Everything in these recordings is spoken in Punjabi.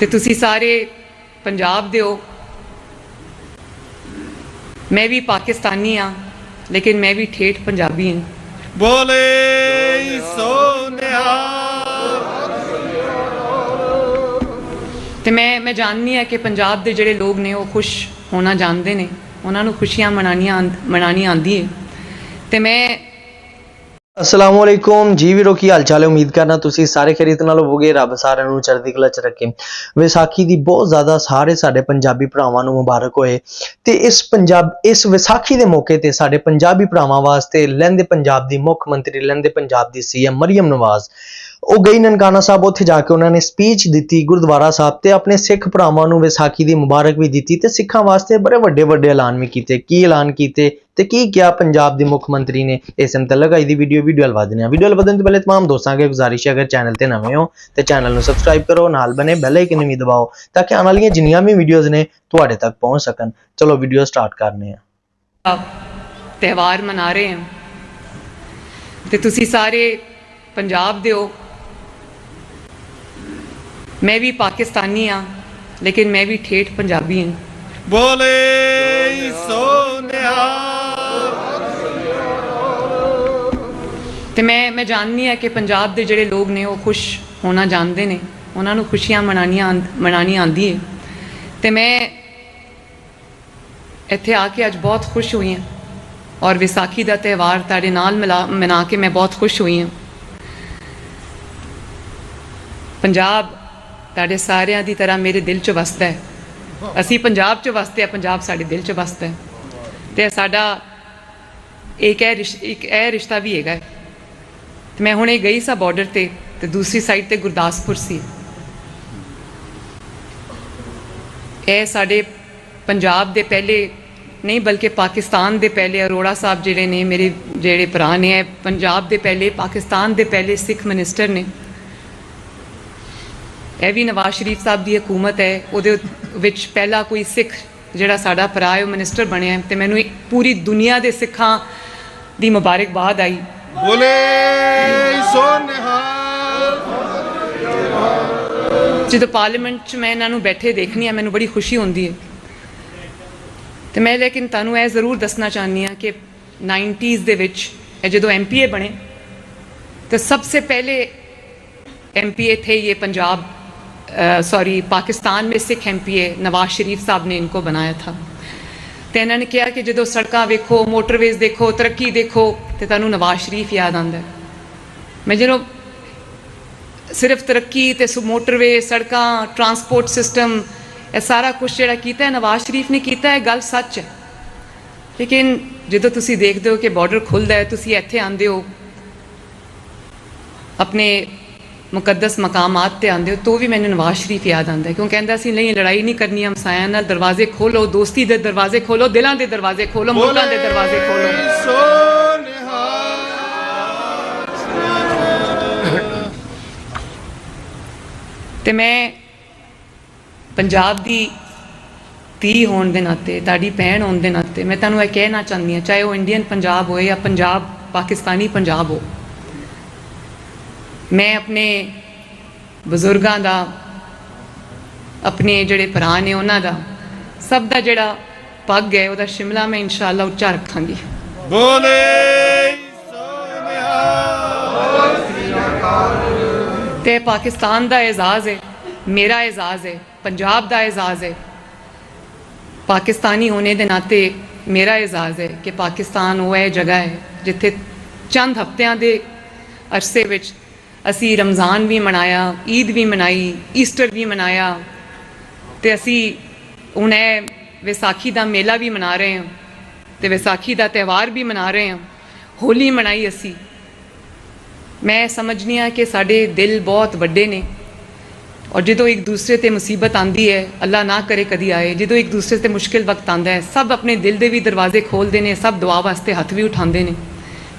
ਤੇ ਤੁਸੀਂ ਸਾਰੇ ਪੰਜਾਬ ਦੇ ਹੋ ਮੈਂ ਵੀ ਪਾਕਿਸਤਾਨੀ ਆ ਲੇਕਿਨ ਮੈਂ ਵੀ ਠੇਠ ਪੰਜਾਬੀ ਹਾਂ। ਬੋਲੇ ਸੋਨਿਆ। ਤੇ ਮੈਂ ਮੈਂ ਜਾਣਨੀ ਆ ਕਿ ਪੰਜਾਬ ਦੇ ਜਿਹੜੇ ਲੋਕ ਨੇ ਉਹ ਖੁਸ਼ ਹੋਣਾ ਜਾਣਦੇ ਨੇ। ਉਹਨਾਂ ਨੂੰ ਖੁਸ਼ੀਆਂ ਮਨਾਉਣੀਆਂ ਮਨਾਣੀ ਆਂਦੀ ਹੈ ਤੇ ਮੈਂ ਅਸਲਾਮ ਵਾਲੇਕੁਮ ਜੀ ਵੀਰੋ ਕੀ ਹਾਲ ਚਾਲ ਹੈ? ਉਮੀਦ ਕਰਨਾ ਤੁਸੀਂ ਸਾਰੇ ਖਰੀਦ ਨਾਲ ਹੋਵੋਗੇ, ਰੱਬ ਸਾਰਿਆਂ ਨੂੰ ਚੜ੍ਹਦੀ ਕਲਾ ਚ ਰੱਖੇ। ਵਿਸਾਖੀ ਦੀ ਬਹੁਤ ਜ਼ਿਆਦਾ ਸਾਰੇ ਸਾਡੇ ਪੰਜਾਬੀ ਭਰਾਵਾਂ ਨੂੰ ਮੁਬਾਰਕ ਹੋਏ। ਤੇ ਇਸ ਪੰਜਾਬ, ਇਸ ਵਿਸਾਖੀ ਦੇ ਮੌਕੇ ਤੇ ਸਾਡੇ ਪੰਜਾਬੀ ਭਰਾਵਾਂ ਵਾਸਤੇ ਲਹਿੰਦੇ ਪੰਜਾਬ ਦੀ ਮੁੱਖ ਮੰਤਰੀ ਲਹਿੰਦੇ ਪੰਜਾਬ ਦੀ ਸੀਐਮ ਮਰੀਮ ਨਵਾਜ਼। ਉਹ ਗਈ ਨਨਕਾਣਾ ਸਾਹਿਬ ਉੱਥੇ ਜਾ ਕੇ ਉਹਨਾਂ ਨੇ ਸਪੀਚ ਦਿੱਤੀ ਗੁਰਦੁਆਰਾ ਸਾਹਿਬ ਤੇ ਆਪਣੇ ਸਿੱਖ ਭਰਾਵਾਂ ਨੂੰ ਵਿਸਾਖੀ ਦੀ ਮੁਬਾਰਕ ਵੀ ਦਿੱਤੀ ਤੇ ਸਿੱਖਾਂ ਵਾਸਤੇ ਬੜੇ ਵੱਡੇ ਵੱਡੇ ਐਲਾਨ ਵੀ ਕੀਤੇ ਕੀ ਐਲਾਨ ਕੀਤੇ ਤੇ ਕੀ ਕਿਹਾ ਪੰਜਾਬ ਦੇ ਮੁੱਖ ਮੰਤਰੀ ਨੇ ਇਸ ਮੁਤਲਕ ਅੱਜ ਦੀ ਵੀਡੀਓ ਵੀਡੀਓ ਲਵਾ ਦਿੰਦੇ ਆ ਵੀਡੀਓ ਲਵਾਉਣ ਤੋਂ ਪਹਿਲੇ तमाम ਦੋਸਤਾਂ ਅੱਗੇ ਗੁਜ਼ਾਰਿਸ਼ ਹੈ ਅਗਰ ਚੈਨਲ ਤੇ ਨਵੇਂ ਹੋ ਤੇ ਚੈਨਲ ਨੂੰ ਸਬਸਕ੍ਰਾਈਬ ਕਰੋ ਨਾਲ ਬਨੇ ਬੈਲ ਆਈਕਨ ਵੀ ਦਬਾਓ ਤਾਂ ਕਿ ਆਉਣ ਵਾਲੀਆਂ ਜਿੰਨੀਆਂ ਵੀ ਵੀਡੀਓਜ਼ ਨੇ ਤੁਹਾਡੇ ਤੱਕ ਪਹੁੰਚ ਸਕਣ ਚਲੋ ਵੀਡੀਓ ਸਟਾਰਟ ਕਰਨੇ ਆ ਤਿਉਹਾਰ ਮਨਾ ਰਹੇ ਹਾਂ ਤੇ ਤੁਸੀਂ ਸਾਰੇ ਪੰਜਾਬ ਦੇ ਹੋ ਮੈਂ ਵੀ ਪਾਕਿਸਤਾਨੀ ਆ ਲੇਕਿਨ ਮੈਂ ਵੀ ਠੇਠ ਪੰਜਾਬੀ ਹਾਂ। ਬੋਲੇ ਸੋਨਿਆ। ਤੇ ਮੈਂ ਮੈਂ ਜਾਣਨੀ ਆ ਕਿ ਪੰਜਾਬ ਦੇ ਜਿਹੜੇ ਲੋਕ ਨੇ ਉਹ ਖੁਸ਼ ਹੋਣਾ ਜਾਣਦੇ ਨੇ। ਉਹਨਾਂ ਨੂੰ ਖੁਸ਼ੀਆਂ ਮਨਾਣੀਆਂ ਮਨਾਣੀ ਆਂਦੀ ਹੈ ਤੇ ਮੈਂ ਇੱਥੇ ਆ ਕੇ ਅੱਜ ਬਹੁਤ ਖੁਸ਼ ਹੋਈ ਹਾਂ। ਔਰ ਵਿਸਾਖੀ ਦਾ ਤਿਉਹਾਰ ਤੁਹਾਡੇ ਨਾਲ ਮਿਲਾ ਮਨਾ ਕੇ ਮੈਂ ਬਹੁਤ ਖੁਸ਼ ਹੋਈ ਹਾਂ। ਪੰਜਾਬ ਤੁਹਾਡੇ ਸਾਰਿਆਂ ਦੀ ਤਰ੍ਹਾਂ ਮੇਰੇ ਦਿਲ 'ਚ ਵਸਦਾ ਹੈ। ਅਸੀਂ ਪੰਜਾਬ 'ਚ ਵਸਦੇ ਆ ਪੰਜਾਬ ਸਾਡੇ ਦਿਲ 'ਚ ਵਸਦਾ ਹੈ। ਤੇ ਸਾਡਾ ਇੱਕ ਇਹ ਰਿਸ਼- ਇੱਕ ਇਹ ਰਿਸ਼ਤਾ ਵੀ ਹੈਗਾ ਹੈ। ਤੇ ਮੈਂ ਹੁਣੇ ਗਈ ਸਾਂ ਬਾਰਡਰ ਤੇ ਤੇ ਦੂਸਰੀ ਸਾਈਡ ਤੇ ਗੁਰਦਾਸਪੁਰ ਸੀ। ਇਹ ਸਾਡੇ ਪੰਜਾਬ ਦੇ ਪਹਿਲੇ ਨਹੀਂ ਬਲਕਿ ਪਾਕਿਸਤਾਨ ਦੇ ਪਹਿਲੇ ਅਰੋੜਾ ਸਾਹਿਬ ਜਿਹੜੇ ਨੇ, ਮੇਰੇ ਜਿਹੜੇ ਭਰਾ ਨੇ, ਇਹ ਪੰਜਾਬ ਦੇ ਪਹਿਲੇ, ਪਾਕਿਸਤਾਨ ਦੇ ਪਹਿਲੇ ਸਿੱਖ ਮਿਨਿਸਟਰ ਨੇ। ਇਹ ਵੀ ਨਵਾਜ਼ ਸ਼ਰੀਫ ਸਾਹਿਬ ਦੀ ਹਕੂਮਤ ਹੈ। ਉਹਦੇ ਵਿੱਚ ਪਹਿਲਾ ਕੋਈ ਸਿੱਖ ਜਿਹੜਾ ਸਾਡਾ ਭਰਾ ਹੈ ਉਹ ਮਿਨਿਸਟਰ ਬਣਿਆ ਤੇ ਮੈਨੂੰ ਪੂਰੀ ਦੁਨੀਆ ਦੇ ਸਿੱਖਾਂ ਦੀ ਮੁਬਾਰਕਬਾਦ ਆਈ। ਬੋਲੇ ਸੋਨਿਹਾਲ ਜਦੋਂ ਪਾਰਲੀਮੈਂਟ 'ਚ ਮੈਂ ਇਹਨਾਂ ਨੂੰ ਬੈਠੇ ਦੇਖਣੀ ਆ ਮੈਨੂੰ ਬੜੀ ਖੁਸ਼ੀ ਹੁੰਦੀ ਹੈ। ਤੇ ਮੈਂ ਲੇਕਿਨ ਤੁਹਾਨੂੰ ਇਹ ਜ਼ਰੂਰ ਦੱਸਣਾ ਚਾਹੁੰਦੀ ਆ ਕਿ 90s ਦੇ ਵਿੱਚ ਇਹ ਜਦੋਂ ਐਮਪੀਏ ਬਣੇ ਤੇ ਸਭ ਤੋਂ ਪਹਿਲੇ ਐਮਪੀਏ ਥੇ ਇਹ ਪੰਜਾਬ सॉरी पाकिस्तान में सिख एमपीए नवाज शरीफ साहब ने इनको बनाया था ਤੇ ਇਹਨਾਂ ਨੇ ਕਿਹਾ ਕਿ ਜਦੋਂ ਸੜਕਾਂ ਵੇਖੋ ਮੋਟਰਵੇਜ਼ ਦੇਖੋ ਤਰੱਕੀ ਦੇਖੋ ਤੇ ਤੁਹਾਨੂੰ ਨਵਾਜ਼ ਸ਼ਰੀਫ ਯਾਦ ਆਉਂਦਾ ਹੈ। ਮੈਂ ਜਦੋਂ ਸਿਰਫ ਤਰੱਕੀ ਤੇ ਸੁ- ਮੋਟਰਵੇ ਸੜਕਾਂ ਟਰਾਂਸਪੋਰਟ ਸਿਸਟਮ ਇਹ ਸਾਰਾ ਕੁਝ ਜਿਹੜਾ ਕੀਤਾ ਹੈ ਨਵਾਜ਼ ਸ਼ਰੀਫ ਨੇ ਕੀਤਾ ਹੈ ਗੱਲ ਸੱਚ ਹੈ ਲੇਕਿਨ ਜਦੋਂ ਤੁਸੀਂ ਦੇਖਦੇ ਹੋ ਕਿ ਬਾਰਡਰ ਖੁੱਲਦਾ ਹੈ ਤੁਸੀਂ ਇੱਥੇ ਆਉਂਦੇ ਹੋ ਆਪਣੇ ਮੁਕੱਦਸ ਮਕਾਮਾਤ ਤੇ ਆਉਂਦੇ ਹੋ ਤਾਂ ਵੀ ਮੈਨੂੰ ਨਵਾਜ਼ ਸ਼ਰੀਫ ਯਾਦ ਆਉਂਦਾ ਹੈ। ਕਿਉਂ ਕਹਿੰਦਾ ਸੀ ਨਹੀਂ ਲੜਾਈ ਨਹੀਂ ਕਰਨੀ ਹਮਸਾਇਆਂ ਨਾਲ ਦਰਵਾਜ਼ੇ ਖੋਲੋ ਦੋਸਤੀ ਦੇ ਦਰਵਾਜ਼ੇ ਖੋਲੋ ਦਿਲਾਂ ਦੇ ਦਰਵਾਜ਼ੇ ਖੋਲੋ ਮੁਲਕਾਂ ਦੇ ਦਰਵਾਜ਼ੇ ਖੋਲੋ। ਤੇ ਮੈਂ ਪੰਜਾਬ ਦੀ ਧੀ ਹੋਣ ਦੇ ਨਾਤੇ ਤੁਹਾਡੀ ਭੈਣ ਹੋਣ ਦੇ ਨਾਤੇ ਮੈਂ ਤੁਹਾਨੂੰ ਇਹ ਕਹਿਣਾ ਚਾਹੁੰਦੀ ਹਾਂ ਚਾਹੇ ਉਹ ਇੰਡੀਅਨ ਪੰਜਾਬ ਹੋਏ ਜਾਂ ਪੰਜਾਬ ਪਾਕਿਸਤਾਨੀ ਪੰਜਾਬ ਹੋ ਮੈਂ ਆਪਣੇ ਬਜ਼ੁਰਗਾਂ ਦਾ ਆਪਣੇ ਜਿਹੜੇ ਭਰਾ ਨੇ ਉਹਨਾਂ ਦਾ ਸਭ ਦਾ ਜਿਹੜਾ ਪੱਗ ਹੈ ਉਹਦਾ ਸ਼ਿਮਲਾ ਮੈਂ ਇਨਸ਼ਾਅੱਲਾ ਉੱਚਾ ਰੱਖਾਂਗੀ। ਬੋਲੇ ਤੇ ਪਾਕਿਸਤਾਨ ਦਾ ਇਜ਼ਾਜ਼ ਹੈ ਮੇਰਾ ਇਜ਼ਾਜ਼ ਹੈ ਪੰਜਾਬ ਦਾ ਇਜ਼ਾਜ਼ ਹੈ। ਪਾਕਿਸਤਾਨੀ ਹੋਣੇ ਦੇ ਨਾਤੇ ਮੇਰਾ ਇਜ਼ਾਜ਼ ਹੈ ਕਿ ਪਾਕਿਸਤਾਨ ਉਹ ਹੈ ਜਗ੍ਹਾ ਹੈ ਜਿੱਥੇ ਚੰਦ ਹਫ਼ਤਿਆਂ ਦੇ ਅਰਸੇ ਵਿੱਚ ਅਸੀਂ ਰਮਜ਼ਾਨ ਵੀ ਮਨਾਇਆ, ਈਦ ਵੀ ਮਨਾਈ, ਈਸਟਰ ਵੀ ਮਨਾਇਆ ਤੇ ਅਸੀਂ ਹੁਣ ਇਹ ਵਿਸਾਖੀ ਦਾ ਮੇਲਾ ਵੀ ਮਨਾ ਰਹੇ ਹਾਂ ਤੇ ਵਿਸਾਖੀ ਦਾ ਤਿਉਹਾਰ ਵੀ ਮਨਾ ਰਹੇ ਹਾਂ, ਹੋਲੀ ਮਨਾਈ ਅਸੀਂ। ਮੈਂ ਸਮਝਨੀ ਆ ਕਿ ਸਾਡੇ ਦਿਲ ਬਹੁਤ ਵੱਡੇ ਨੇ ਔਰ ਜਦੋਂ ਇੱਕ ਦੂਸਰੇ ਤੇ ਮੁਸੀਬਤ ਆਂਦੀ ਹੈ ਅੱਲਾ ਨਾ ਕਰੇ ਕਦੀ ਆਏ, ਜਦੋਂ ਇੱਕ ਦੂਸਰੇ ਤੇ ਮੁਸ਼ਕਿਲ ਵਕਤ ਆਂਦਾ ਹੈ, ਸਭ ਆਪਣੇ ਦਿਲ ਦੇ ਵੀ ਦਰਵਾਜ਼ੇ ਖੋਲਦੇ ਨੇ, ਸਭ ਦੁਆ ਵਾਸਤੇ ਹੱਥ ਵੀ ਉਠਾਉਂਦੇ ਨੇ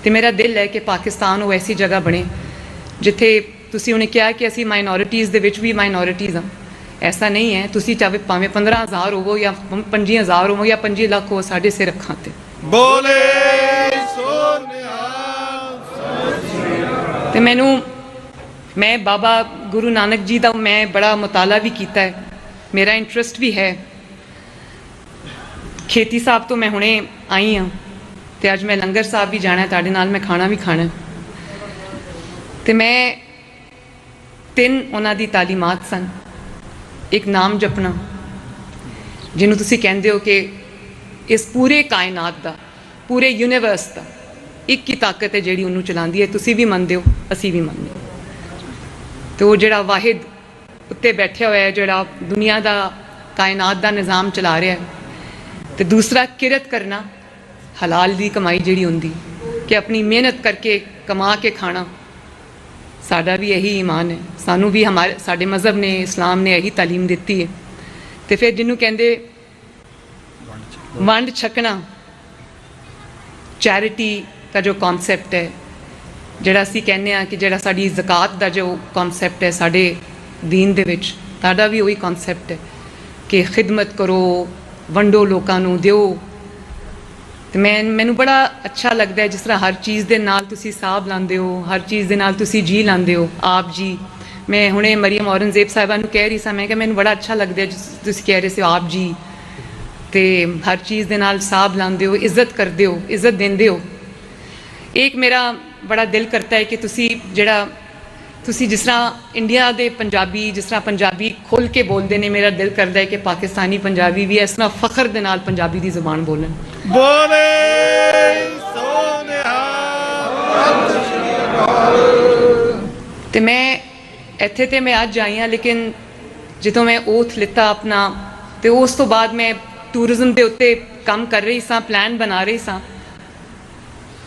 ਤੇ ਮੇਰਾ ਦਿਲ ਹੈ ਕਿ ਪਾਕਿਸਤਾਨ ਉਹ ਐਸੀ ਜਗ੍ਹਾ ਬਣੇ ਜਿੱਥੇ ਤੁਸੀਂ ਉਹਨੇ ਕਿਹਾ ਕਿ ਅਸੀਂ ਮਾਈਨੋਰਿਟੀਜ਼ ਦੇ ਵਿੱਚ ਵੀ ਮਾਈਨੋਰਿਟੀਜ਼ ਹਾਂ। ਐਸਾ ਨਹੀਂ ਹੈ ਤੁਸੀਂ ਚਾਹੇ ਭਾਵੇਂ 15000 ਹੋਵੋ ਜਾਂ 25000 ਹੋਵੋ ਜਾਂ 25 ਲੱਖ ਹੋ ਸਾਡੇ ਸਿਰ ਅੱਖਾਂ ਤੇ। ਬੋਲੇ ਸੋਨਿਆ ਤੇ ਮੈਨੂੰ ਮੈਂ ਬਾਬਾ ਗੁਰੂ ਨਾਨਕ ਜੀ ਦਾ ਮੈਂ ਬੜਾ ਮਤਾਲਾ ਵੀ ਕੀਤਾ ਹੈ। ਮੇਰਾ ਇੰਟਰਸਟ ਵੀ ਹੈ। ਖੇਤੀ ਸਾਹਿਬ ਤੋਂ ਮੈਂ ਹੁਣੇ ਆਈ ਹਾਂ ਤੇ ਅੱਜ ਮੈਂ ਲੰਗਰ ਸਾਹਿਬ ਵੀ ਜਾਣਾ ਤੁਹਾਡੇ ਨਾਲ ਮੈਂ ਖਾਣਾ ਵੀ ਖਾਣਾ। ਤੇ ਮੈਂ ਤਿੰਨ ਉਹਨਾਂ ਦੀ ਤਾਲੀਮਾਤ ਸਨ। ਇੱਕ ਨਾਮ ਜਪਣਾ, ਜਿਹਨੂੰ ਤੁਸੀਂ ਕਹਿੰਦੇ ਹੋ ਕਿ ਇਸ ਪੂਰੇ ਕਾਇਨਾਤ ਦਾ, ਪੂਰੇ ਯੂਨੀਵਰਸ ਦਾ ਇੱਕ ਹੀ ਤਾਕਤ ਹੈ ਜਿਹੜੀ ਉਹਨੂੰ ਚਲਾਉਂਦੀ ਹੈ। ਤੁਸੀਂ ਵੀ ਮੰਨਦੇ ਹੋ, ਅਸੀਂ ਵੀ ਮੰਨਦੇ ਹਾਂ। ਤੇ ਉਹ ਜਿਹੜਾ ਵਾਹਿਦ ਉੱਤੇ ਬੈਠਿਆ ਹੋਇਆ ਹੈ, ਜਿਹੜਾ ਦੁਨੀਆ ਦਾ ਕਾਇਨਾਤ ਦਾ ਨਿਜ਼ਾਮ ਚਲਾ ਰਿਹਾ ਹੈ, ਤੇ ਦੂਸਰਾ ਕਿਰਤ ਕਰਨਾ, ਹਲਾਲ ਦੀ ਕਮਾਈ ਜਿਹੜੀ ਹੁੰਦੀ, ਕਿ ਆਪਣੀ ਮਿਹਨਤ ਕਰਕੇ ਕਮਾ ਕੇ ਖਾਣਾ ਸਾਡਾ ਵੀ ਇਹੀ ਈਮਾਨ ਹੈ ਸਾਨੂੰ ਵੀ ਹਮਾਰੇ ਸਾਡੇ ਮਜ਼ਹਬ ਨੇ ਇਸਲਾਮ ਨੇ ਇਹੀ ਤਾਲੀਮ ਦਿੱਤੀ ਹੈ ਤੇ ਫਿਰ ਜਿਹਨੂੰ ਕਹਿੰਦੇ ਵੰਡ ਛਕਣਾ ਚੈਰਿਟੀ ਦਾ ਜੋ ਕਨਸੈਪਟ ਹੈ ਜਿਹੜਾ ਅਸੀਂ ਕਹਿੰਦੇ ਆ ਕਿ ਜਿਹੜਾ ਸਾਡੀ ਜ਼ਕਾਤ ਦਾ ਜੋ ਕਨਸੈਪਟ ਹੈ ਸਾਡੇ دین ਦੇ ਵਿੱਚ ਸਾਡਾ ਵੀ ਉਹੀ ਕਨਸੈਪਟ ਹੈ ਕਿ ਖਿਦਮਤ ਕਰੋ ਵੰਡੋ ਲੋਕਾਂ ਨੂੰ ਦਿਓ ਤੇ ਮੈਂ, ਮੈਨੂੰ ਬੜਾ ਅੱਛਾ ਲੱਗਦਾ ਹੈ ਜਿਸ ਤਰ੍ਹਾਂ ਹਰ ਚੀਜ਼ ਦੇ ਨਾਲ ਤੁਸੀਂ ਸਾਹਬ ਲਾਉਂਦੇ ਹੋ, ਹਰ ਚੀਜ਼ ਦੇ ਨਾਲ ਤੁਸੀਂ ਜੀ ਲਾਉਂਦੇ ਹੋ, ਆਪ ਜੀ। ਮੈਂ ਹੁਣੇ ਮਰੀਮ ਔਰੰਗਜ਼ੇਬ ਸਾਹਿਬਾ ਨੂੰ ਕਹਿ ਰਹੀ ਸਾਂ, ਮੈਂ ਕਿ ਮੈਨੂੰ ਬੜਾ ਅੱਛਾ ਲੱਗਦਾ ਜਿਸ ਤੁਸੀਂ ਕਹਿ ਰਹੇ ਸੀ ਆਪ ਜੀ। ਤੇ ਹਰ ਚੀਜ਼ ਦੇ ਨਾਲ ਸਾਬ ਲਾਉਂਦੇ ਹੋ, ਇੱਜ਼ਤ ਕਰਦੇ ਹੋ, ਇੱਜ਼ਤ ਦਿੰਦੇ ਹੋ। ਇੱਕ ਮੇਰਾ ਬੜਾ ਦਿਲ ਕਰਦਾ ਹੈ ਕਿ ਤੁਸੀਂ ਜਿਹੜਾ ਤੁਸੀਂ ਜਿਸ ਤਰ੍ਹਾਂ ਇੰਡੀਆ ਦੇ ਪੰਜਾਬੀ ਜਿਸ ਤਰ੍ਹਾਂ ਪੰਜਾਬੀ ਖੁੱਲ ਕੇ ਬੋਲਦੇ ਨੇ ਮੇਰਾ ਦਿਲ ਕਰਦਾ ਹੈ ਕਿ ਪਾਕਿਸਤਾਨੀ ਪੰਜਾਬੀ ਵੀ ਇਸ ਤਰ੍ਹਾਂ ਫਖਰ ਦੇ ਨਾਲ ਪੰਜਾਬੀ ਦੀ ਜ਼ੁਬਾਨ ਬੋਲਣ। ਬੋਲੇ ਸੋਨਿਹਾ ਤੇ ਮੈਂ ਇੱਥੇ ਤੇ ਮੈਂ ਅੱਜ ਆਈ ਹਾਂ ਲੇਕਿਨ ਜਦੋਂ ਮੈਂ ਓਥ ਲਿੱਤਾ ਆਪਣਾ ਤੇ ਉਸ ਤੋਂ ਬਾਅਦ ਮੈਂ ਟੂਰਿਜ਼ਮ ਦੇ ਉੱਤੇ ਕੰਮ ਕਰ ਰਹੀ ਸਾਂ ਪਲਾਨ ਬਣਾ ਰਹੀ ਸਾਂ।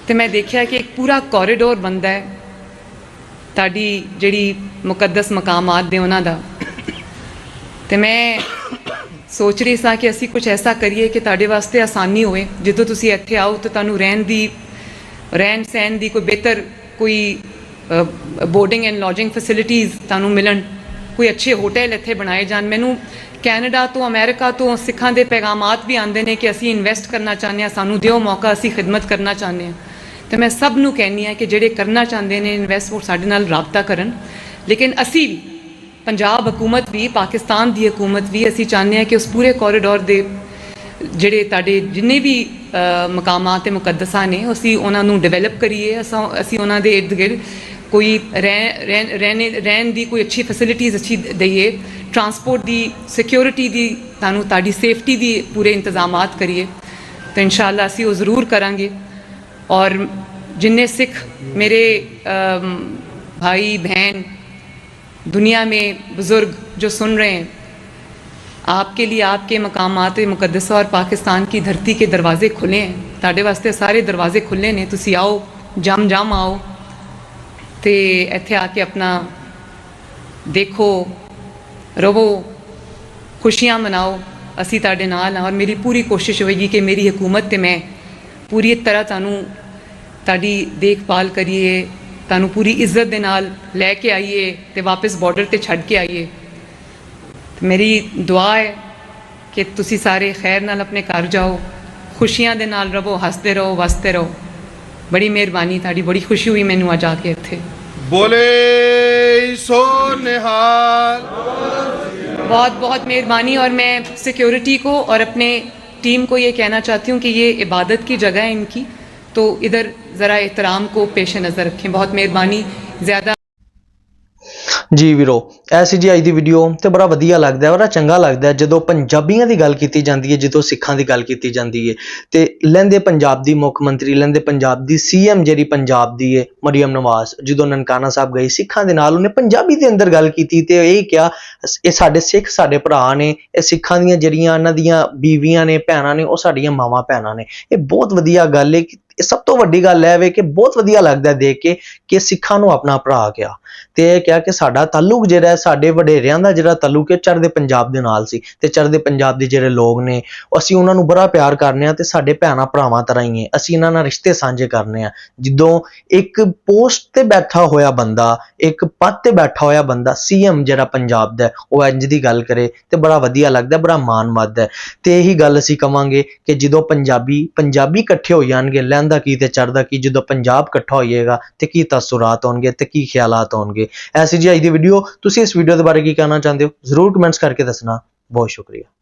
ਤੇ ਮੈਂ ਦੇਖਿਆ ਕਿ ਇੱਕ ਪੂਰਾ ਕੋਰੀਡੋਰ ਬੰਦਾ ਹੈ। ਤੁਹਾਡੀ ਜਿਹੜੀ ਮੁਕੱਦਸ ਮਕਾਮਾਤ ਦੇ ਉਹਨਾਂ ਦਾ। ਤੇ ਮੈਂ ਸੋਚ ਰਹੀ ਸਾਂ ਕਿ ਅਸੀਂ ਕੁਝ ਐਸਾ ਕਰੀਏ ਕਿ ਤੁਹਾਡੇ ਵਾਸਤੇ ਆਸਾਨੀ ਹੋਵੇ। ਜਦੋਂ ਤੁਸੀਂ ਇੱਥੇ ਆਓ ਤਾਂ ਤੁਹਾਨੂੰ ਰਹਿਣ ਦੀ, ਰਹਿਣ ਸਹਿਣ ਦੀ ਕੋਈ ਬਿਹਤਰ ਕੋਈ ਬੋਰਡਿੰਗ ਐਂਡ ਲੌਜਿੰਗ ਫੈਸਿਲਿਟੀਜ਼ ਤੁਹਾਨੂੰ ਮਿਲਣ। ਕੋਈ ਅੱਛੇ ਹੋਟਲ ਇੱਥੇ ਬਣਾਏ ਜਾਣ। ਮੈਨੂੰ ਕੈਨੇਡਾ ਤੋਂ, ਅਮਰੀਕਾ ਤੋਂ ਸਿੱਖਾਂ ਦੇ ਪੈਗਾਮਾਤ ਵੀ ਆਉਂਦੇ ਨੇ ਕਿ ਅਸੀਂ ਇਨਵੈਸਟ ਕਰਨਾ ਚਾਹੁੰਦੇ ਹਾਂ, ਸਾਨੂੰ ਦਿਓ ਮੌਕਾ, ਅਸੀਂ ਖਿਦਮਤ ਕਰਨਾ ਚਾਹੁੰਦੇ ਹਾਂ। ਤੇ ਮੈਂ ਸਭ ਨੂੰ ਕਹਿੰਨੀ ਆ ਕਿ ਜਿਹੜੇ ਕਰਨਾ ਚਾਹੁੰਦੇ ਨੇ ਇਨਵੈਸਟ ਉਹ ਸਾਡੇ ਨਾਲ ਰਾਬਤਾ ਕਰਨ। ਲੇਕਿਨ ਅਸੀਂ ਵੀ, ਪੰਜਾਬ ਹਕੂਮਤ ਵੀ, ਪਾਕਿਸਤਾਨ ਦੀ ਹਕੂਮਤ ਵੀ, ਅਸੀਂ ਚਾਹੁੰਦੇ ਹਾਂ ਕਿ ਉਸ ਪੂਰੇ ਕੋਰੀਡੋਰ ਦੇ ਜਿਹੜੇ ਤੁਹਾਡੇ ਜਿੰਨੇ ਵੀ ਮਕਾਮਾਂ ਤੇ ਮੁਕੱਦਸਾਂ ਨੇ ਅਸੀਂ ਉਹਨਾਂ ਨੂੰ ਡਿਵੈਲਪ ਕਰੀਏ। ਅਸਾਂ, ਅਸੀਂ ਉਹਨਾਂ ਦੇ ਇਰਦ ਗਿਰਦ ਕੋਈ ਰਹਿ- ਰਹਿਣ ਰਹਿਣੇ, ਰਹਿਣ ਦੀ ਕੋਈ ਅੱਛੀ ਫੈਸਿਲਿਟੀਜ਼ ਅੱਛੀ ਦਈਏ। ਟਰਾਂਸਪੋਰਟ ਦੀ ਸਿਕਿਉਰਿਟੀ ਦੀ, ਤੁਹਾਨੂੰ ਤੁਹਾਡੀ ਸੇਫਟੀ ਦੀ ਪੂਰੇ ਇੰਤਜ਼ਾਮਾਤ ਕਰੀਏ। ਤਾਂ ਇਨਸ਼ਾਅੱਲਾ ਅਸੀਂ ਉਹ ਜ਼ਰੂਰ ਕਰਾਂਗੇ। और जिन्ने सिख मेरे अम, भाई बहन दुनिया में बुज़ुर्ग जो सुन रहे हैं आपके लिए आपके मकामात मुकदसा और पाकिस्तान की धरती के दरवाजे खुले हैं ਤੁਹਾਡੇ ਵਾਸਤੇ ਸਾਰੇ ਦਰਵਾਜ਼ੇ ਖੁੱਲੇ ਨੇ ਤੁਸੀਂ ਆਓ ਜਮ ਜਮ ਆਓ ਤੇ ਇੱਥੇ ਆ ਕੇ ਆਪਣਾ ਦੇਖੋ ਰਵੋ ਖੁਸ਼ੀਆਂ ਮਨਾਓ ਅਸੀਂ ਤੁਹਾਡੇ ਨਾਲ ਹਾਂ ਔਰ ਮੇਰੀ ਪੂਰੀ ਕੋਸ਼ਿਸ਼ ਹੋਏਗੀ ਕਿ ਮੇਰੀ ਹਕੂਮਤ ਤੇ ਮੈਂ ਪੂਰੀ ਤਰ੍ਹਾਂ ਤੁਹਾਨੂੰ ਤੁਹਾਡੀ ਦੇਖਭਾਲ ਕਰੀਏ ਤੁਹਾਨੂੰ ਪੂਰੀ ਇੱਜ਼ਤ ਦੇ ਨਾਲ ਲੈ ਕੇ ਆਈਏ ਤੇ ਵਾਪਸ ਬਾਰਡਰ ਤੇ ਛੱਡ ਕੇ ਆਈਏ। ਮੇਰੀ ਦੁਆ ਹੈ ਕਿ ਤੁਸੀਂ ਸਾਰੇ ਖੈਰ ਨਾਲ ਆਪਣੇ ਘਰ ਜਾਓ ਖੁਸ਼ੀਆਂ ਦੇ ਨਾਲ ਰਹੋ ਹੱਸਦੇ ਰਹੋ ਵਸਦੇ ਰਹੋ। ਬੜੀ ਮਿਹਰਬਾਨੀ ਤੁਹਾਡੀ ਬੜੀ ਖੁਸ਼ੀ ਹੋਈ ਮੈਨੂੰ ਅੱਜ ਆ ਕੇ ਇੱਥੇ। ਬੋਲੇ ਸੋ ਨਿਹਾਲ। ਬਹੁਤ ਬਹੁਤ ਮਿਹਰਬਾਨੀ ਔਰ ਮੈਂ ਸਿਕਿਉਰਿਟੀ ਕੋ ਔਰ ਆਪਣੇ टीम को ये कहना चाहती हूँ कि ये इबादत की जगह है इनकी तो इधर ज़रा एहतराम को पेश नज़र रखें बहुत मेहरबानी ज़्यादा ਜੀ ਵੀਰੋ ਐ ਸੀ ਜੀ ਅੱਜ ਦੀ ਵੀਡੀਓ ਤੇ ਬੜਾ ਵਧੀਆ ਲੱਗਦਾ ਹੈ, ਬੜਾ ਚੰਗਾ ਲੱਗਦਾ ਹੈ, ਜਦੋਂ ਪੰਜਾਬੀਆਂ ਦੀ ਗੱਲ ਕੀਤੀ ਜਾਂਦੀ ਹੈ, ਜਦੋਂ ਸਿੱਖਾਂ ਦੀ ਗੱਲ ਕੀਤੀ ਜਾਂਦੀ ਹੈ। ਤੇ ਲਹਿੰਦੇ ਪੰਜਾਬ ਦੀ ਮੁੱਖ ਮੰਤਰੀ ਲਹਿੰਦੇ ਪੰਜਾਬ ਦੀ ਸੀਐਮ ਜਿਹੜੀ ਪੰਜਾਬ ਦੀ ਹੈ, ਮਰੀਮ ਨਵਾਜ਼, ਜਦੋਂ ਨਨਕਾਣਾ ਸਾਹਿਬ ਗਈ ਸਿੱਖਾਂ ਦੇ ਨਾਲ ਉਹਨੇ ਪੰਜਾਬੀ ਦੇ ਅੰਦਰ ਗੱਲ ਕੀਤੀ ਤੇ ਇਹ ਕਿਹਾ, ਇਹ ਸਾਡੇ ਸਿੱਖ ਸਾਡੇ ਭਰਾ ਨੇ, ਇਹ ਸਿੱਖਾਂ ਦੀਆਂ ਜਿਹੜੀਆਂ ਇਹਨਾਂ ਦੀਆਂ ਬੀਵੀਆਂ ਨੇ, ਭੈਣਾਂ ਨੇ, ਉਹ ਸਾਡੀਆਂ ਮਾਵਾਂ ਭੈਣਾਂ ਨੇ। ਇਹ ਬਹੁਤ ਵਧੀਆ ਗੱਲ ਹੈ ਕਿ ਇਹ ਸਭ ਤੋਂ ਵੱਡੀ ਗੱਲ ਹੈ ਵੇ ਕਿ ਬਹੁਤ ਵਧੀਆ ਲੱਗਦਾ ਦੇਖ ਕੇ ਕਿ ਸਿੱਖਾਂ ਨੂੰ ਆਪਣਾ ਭਰਾ ਕਿਹਾ। ਤੇ ਇਹ ਕਿਹਾ ਕਿ ਸਾਡਾ ਤਾਲੁਕ ਜਿਹੜਾ ਸਾਡੇ ਵਡੇਰਿਆਂ ਦਾ ਜਿਹੜਾ ਤਾਲੁਕ ਹੈ, ਚੜ੍ਹਦੇ ਪੰਜਾਬ ਦੇ ਨਾਲ ਸੀ ਤੇ ਚੜ੍ਹਦੇ ਪੰਜਾਬ ਦੇ ਜਿਹੜੇ ਲੋਕ ਨੇ, ਅਸੀਂ ਉਹਨਾਂ ਨੂੰ ਬੜਾ ਪਿਆਰ ਕਰਨੇ ਆ ਤੇ ਸਾਡੇ ਭੈਣਾਂ ਭਰਾਵਾਂ ਤਰ੍ਹਾਂ ਹੀ ਹੈ। ਅਸੀਂ ਇਹਨਾਂ ਨਾਲ ਰਿਸ਼ਤੇ ਸਾਂਝੇ ਕਰਨੇ ਆ ਜਦੋਂ ਇੱਕ ਪੋਸਟ ਤੇ ਬੈਠਾ ਹੋਇਆ ਬੰਦਾ, ਇੱਕ ਪਦ ਤੇ ਬੈਠਾ ਹੋਇਆ ਬੰਦਾ ਸੀਐਮ ਜਿਹੜਾ ਪੰਜਾਬ ਦਾ ਉਹ ਇੰਜ ਦੀ ਗੱਲ ਕਰੇ ਤੇ ਬੜਾ ਵਧੀਆ ਲੱਗਦਾ, ਬੜਾ ਮਾਣ ਵੱਧਦਾ ਹੈ। ਤੇ ਇਹੀ ਗੱਲ ਅਸੀਂ ਕਵਾਂਗੇ ਕਿ ਜਦੋਂ ਪੰਜਾਬੀ ਪੰਜਾਬੀ ਇਕੱਠੇ ਹੋ ਜਾਣਗੇ ਲਹਿੰਦਾ ਕੀ ਤੇ ਚੜਦਾ ਕੀ, ਜਦੋਂ ਪੰਜਾਬ ਇਕੱਠਾ ਹੋਈਏਗਾ ਤੇ ਕੀ ਤਸੁਰਾਤ ਹੋਣਗੇ ਤੇ ਕੀ ਖਿਆਲਾਤ ਹੋਣਗੇ? ਹੋਣਗੇ ਐਸੀ ਜੀ ਅੱਜ ਦੀ ਵੀਡੀਓ ਤੁਸੀਂ ਇਸ ਵੀਡੀਓ ਦੇ ਬਾਰੇ ਕੀ ਕਹਿਣਾ ਚਾਹੁੰਦੇ ਹੋ? ਜ਼ਰੂਰ ਕਮੈਂਟਸ ਕਰਕੇ ਦੱਸਣਾ। ਬਹੁਤ ਸ਼ੁਕਰੀਆ।